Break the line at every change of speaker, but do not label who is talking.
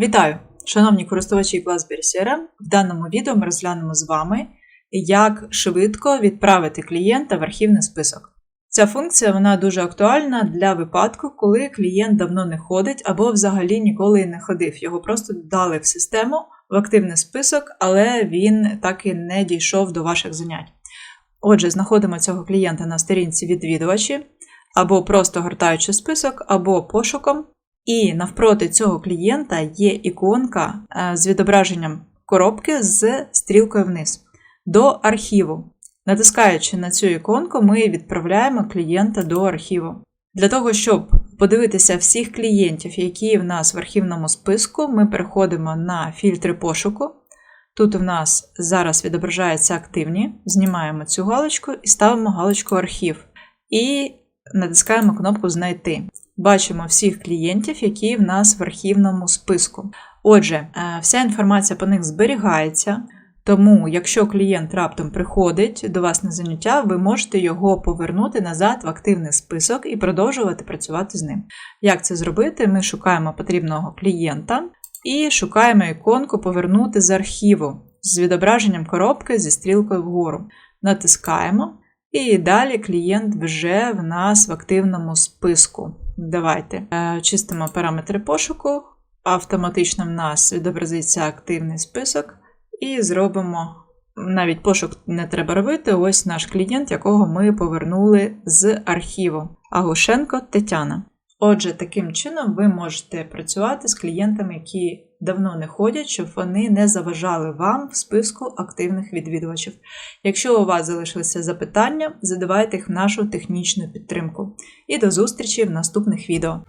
Вітаю, шановні користувачі Glassberry CRM. В даному відео ми розглянемо з вами, як швидко відправити клієнта в архівний список. Ця функція вона дуже актуальна для випадку, коли клієнт давно не ходить або взагалі ніколи не ходив. Його просто додали в систему в активний список, але він так і не дійшов до ваших занять. Отже, знаходимо цього клієнта на сторінці відвідувачі, або просто гортаючи список, або пошуком. І навпроти цього клієнта є іконка е, з відображенням коробки з стрілкою вниз до архіву. Натискаючи на цю іконку, ми відправляємо клієнта до архіву. Для того, щоб подивитися всіх клієнтів, які в нас в архівному списку, ми переходимо на фільтри пошуку. Тут у нас зараз відображаються активні, знімаємо цю галочку і ставимо галочку архів. І натискаємо кнопку Знайти. Бачимо всіх клієнтів, які в нас в архівному списку. Отже, е, вся інформація по них зберігається. Тому, якщо клієнт раптом приходить до вас на заняття, ви можете його повернути назад в активний список і продовжувати працювати з ним. Як це зробити? Ми шукаємо потрібного клієнта і шукаємо іконку Повернути з архіву з відображенням коробки зі стрілкою вгору. Натискаємо, і далі клієнт вже в нас в активному списку. Давайте е, чистимо параметри пошуку, автоматично в нас відобразиться активний список. І зробимо, навіть пошук не треба робити, ось наш клієнт, якого ми повернули з архіву. Агушенко Тетяна. Отже, таким чином ви можете працювати з клієнтами, які давно не ходять, щоб вони не заважали вам в списку активних відвідувачів. Якщо у вас залишилися запитання, задавайте їх в нашу технічну підтримку. І до зустрічі в наступних відео.